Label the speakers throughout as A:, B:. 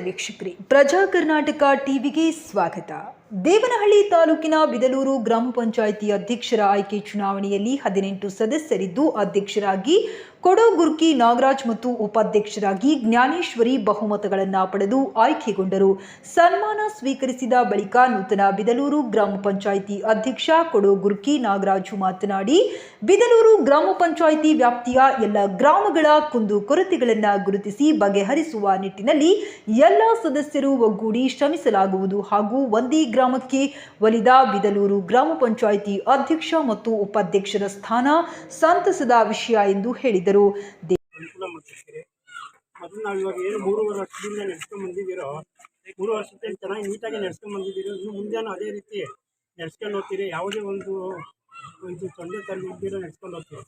A: ವೀಕ್ಷಕರೇ. ಪ್ರಜಾ ಕರ್ನಾಟಕ ಟಿವಿಗೆ ಸ್ವಾಗತ. ದೇವನಹಳ್ಳಿ ತಾಲೂಕಿನ ಬಿದಲೂರು ಗ್ರಾಮ ಪಂಚಾಯಿತಿ ಅಧ್ಯಕ್ಷರ ಆಯ್ಕೆ ಚುನಾವಣೆಯಲ್ಲಿ ಹದಿನೆಂಟು ಸದಸ್ಯರಿದ್ದು, ಅಧ್ಯಕ್ಷರಾಗಿ ಕೊಡಗುರ್ಕಿ ನಾಗರಾಜ್ ಮತ್ತು ಉಪಾಧ್ಯಕ್ಷರಾಗಿ ಜ್ಞಾನೇಶ್ವರಿ ಬಹುಮತಗಳನ್ನು ಪಡೆದು ಆಯ್ಕೆಗೊಂಡರು. ಸನ್ಮಾನ ಸ್ವೀಕರಿಸಿದ ಬಳಿಕ ನೂತನ ಬಿದಲೂರು ಗ್ರಾಮ ಪಂಚಾಯಿತಿ ಅಧ್ಯಕ್ಷ ಕೊಡಗುರ್ಕಿ ನಾಗರಾಜು ಮಾತನಾಡಿ, ಬಿದಲೂರು ಗ್ರಾಮ ಪಂಚಾಯಿತಿ ವ್ಯಾಪ್ತಿಯ ಎಲ್ಲ ಗ್ರಾಮಗಳ ಕುಂದು ಕೊರತೆಗಳನ್ನು ಗುರುತಿಸಿ ಬಗೆಹರಿಸುವ ನಿಟ್ಟಿನಲ್ಲಿ ಎಲ್ಲ ಸದಸ್ಯರು ಒಗ್ಗೂಡಿ ಶ್ರಮಿಸಲಾಗುವುದು ಹಾಗೂ ಒಂದೇ ಗ್ರಾಮಕ್ಕೆ ಒಲಿದ ಬಿದಲೂರು ಗ್ರಾಮ ಪಂಚಾಯಿತಿ ಅಧ್ಯಕ್ಷ ಮತ್ತು ಉಪಾಧ್ಯಕ್ಷರ ಸ್ಥಾನ ಸಂತಸದ ವಿಷಯ ಎಂದು ಹೇಳಿದರು.
B: ಮಾಡ್ತಿರ್ತೀರಿ. ಮೊದಲು ನಾವು ಇವಾಗ ಏನು ಮೂರುವರೆ ವರ್ಷದಿಂದ ನಡೆಸ್ಕೊಂಡ್ ಬಂದಿದ್ದೀರೋ, ಮೂರು ವರ್ಷದಿಂದ ಚೆನ್ನಾಗಿ ನೀಟಾಗಿ ನಡೆಸ್ಕೊಂಡ್ ಬಂದಿದ್ದೀರೋ, ಇನ್ನು ಮುಂದೆನೂ ಅದೇ ರೀತಿ ನಡೆಸ್ಕೊಂಡು ಹೋಗ್ತೀರಿ. ಯಾವುದೇ ಒಂದು ಇದು ತೊಂದರೆ ತಂದು ಇದ್ದೀರೋ ನಡೆಸ್ಕೊಂಡು ಹೋಗ್ತೀರಿ.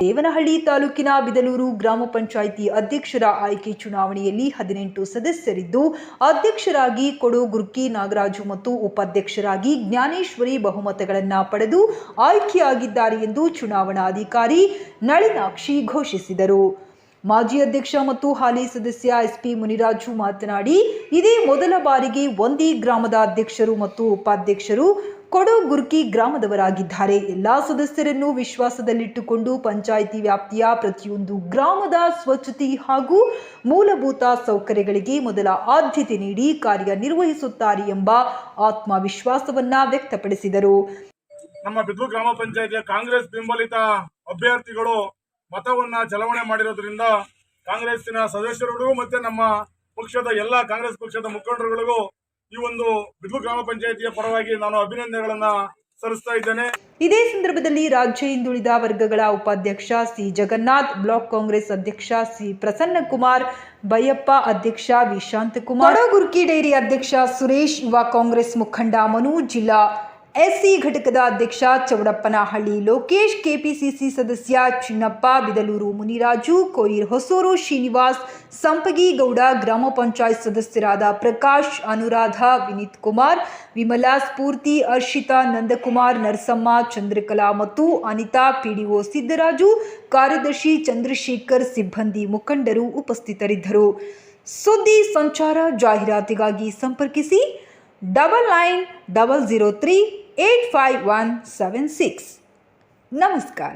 A: ದೇವನಹಳ್ಳಿ ತಾಲೂಕಿನ ಬಿದಲೂರು ಗ್ರಾಮ ಪಂಚಾಯಿತಿ ಅಧ್ಯಕ್ಷರ ಆಯ್ಕೆ ಚುನಾವಣೆಯಲ್ಲಿ ಹದಿನೆಂಟು ಸದಸ್ಯರಿದ್ದು, ಅಧ್ಯಕ್ಷರಾಗಿ ಕೊಡಗುರ್ಕಿ ನಾಗರಾಜು ಮತ್ತು ಉಪಾಧ್ಯಕ್ಷರಾಗಿ ಜ್ಞಾನೇಶ್ವರಿ ಬಹುಮತಗಳನ್ನು ಪಡೆದು ಆಯ್ಕೆಯಾಗಿದ್ದಾರೆ ಎಂದು ಚುನಾವಣಾಧಿಕಾರಿ ನಳಿನಾಕ್ಷಿ ಘೋಷಿಸಿದರು. ಮಾಜಿ ಅಧ್ಯಕ್ಷ ಮತ್ತು ಹಾಲಿ ಸದಸ್ಯ ಎಸ್ಪಿ ಮುನಿರಾಜು ಮಾತನಾಡಿ, ಇದೇ ಮೊದಲ ಬಾರಿಗೆ ಒಂದೇ ಗ್ರಾಮದ ಅಧ್ಯಕ್ಷರು ಮತ್ತು ಉಪಾಧ್ಯಕ್ಷರು ಕೊಡಗುರ್ಕಿ ಗ್ರಾಮದವರಾಗಿದ್ದಾರೆ. ಎಲ್ಲ ಸದಸ್ಯರನ್ನು ವಿಶ್ವಾಸದಲ್ಲಿಟ್ಟುಕೊಂಡು ಪಂಚಾಯಿತಿ ವ್ಯಾಪ್ತಿಯ ಪ್ರತಿಯೊಂದು ಗ್ರಾಮದ ಸ್ವಚ್ಛತೆ ಹಾಗೂ ಮೂಲಭೂತ ಸೌಕರ್ಯಗಳಿಗೆ ಮೊದಲ ಆದ್ಯತೆ ನೀಡಿ ಕಾರ್ಯನಿರ್ವಹಿಸುತ್ತಾರೆ ಎಂಬ ಆತ್ಮವಿಶ್ವಾಸವನ್ನ ವ್ಯಕ್ತಪಡಿಸಿದರು.
C: ನಮ್ಮ ಬಿದ್ದು ಗ್ರಾಮ ಪಂಚಾಯತಿಯ ಕಾಂಗ್ರೆಸ್ ಬೆಂಬಲಿತ ಅಭ್ಯರ್ಥಿಗಳು ಮತವನ್ನ ಚಲಾವಣೆ ಮಾಡಿರೋದ್ರಿಂದ ಕಾಂಗ್ರೆಸ್ಸಿನ ಸದಸ್ಯರುಗಳು ಮತ್ತೆ ನಮ್ಮ ಪಕ್ಷದ ಎಲ್ಲ ಕಾಂಗ್ರೆಸ್ ಪಕ್ಷದ ಮುಖಂಡರುಗಳಿಗೂ ಈ ಒಂದು ಬಿದ್ಲು ಗ್ರಾಮ ಪಂಚಾಯತಿಯ ಪರವಾಗಿ ನಾನು ಅಭಿನಂದನೆಗಳನ್ನ ಸಲ್ಲಿಸ್ತಾ ಇದ್ದೇನೆ.
A: ಇದೇ ಸಂದರ್ಭದಲ್ಲಿ ರಾಜ್ಯ ಹಿಂದುಳಿದ ವರ್ಗಗಳ ಉಪಾಧ್ಯಕ್ಷ ಸಿ ಜಗನ್ನಾಥ್, ಬ್ಲಾಕ್ ಕಾಂಗ್ರೆಸ್ ಅಧ್ಯಕ್ಷ ಸಿ ಪ್ರಸನ್ನಕುಮಾರ್, ಬೈಯಪ್ಪ ಅಧ್ಯಕ್ಷ ವಿ ಶಾಂತಕುಮಾರ್ ಗುರ್ಕಿ ಡೈರಿ ಅಧ್ಯಕ್ಷ ಸುರೇಶ್, ಯುವ ಕಾಂಗ್ರೆಸ್ ಮುಖಂಡ ಮನು ಜಿಲ್ಲಾ ಎಸ್ಸಿ ಘಟಕದ ಅಧ್ಯಕ್ಷ ಚೌಡಪ್ಪನಹಳ್ಳಿ ಲೋಕೇಶ್ ಕೆಪಿಸಿಸಿ ಸದಸ್ಯ ಚಿನ್ನಪ್ಪ ಬಿದಲೂರು ಮುನಿರಾಜು ಕೊಯಿರ್ ಹೊಸೂರು ಶ್ರೀನಿವಾಸ್ ಸಂಪಗಿಗೌಡ ಗ್ರಾಮ ಪಂಚಾಯತ್ ಸದಸ್ಯರಾದ ಪ್ರಕಾಶ್, ಅನುರಾಧ, ವಿನೀತ್ ಕುಮಾರ್, ವಿಮಲಾ ಸ್ಫೂರ್ತಿ ಅರ್ಷಿತಾ ನಂದಕುಮಾರ್, ನರಸಮ್ಮ, ಚಂದ್ರಕಲಾ ಮತ್ತು ಅನಿತಾ, ಪಿಡಿಒ ಸಿದ್ದರಾಜು, ಕಾರ್ಯದರ್ಶಿ ಚಂದ್ರಶೇಖರ್ ಸಿಬ್ಬಂದಿ ಮುಖಂಡರು ಉಪಸ್ಥಿತರಿದ್ದರು. ಸುದ್ದಿ ಸಂಚಾರ ಜಾಹೀರಾತಿಗಾಗಿ ಸಂಪರ್ಕಿಸಿ double nine double zero three eight five one seven six ನಮಸ್ಕಾರ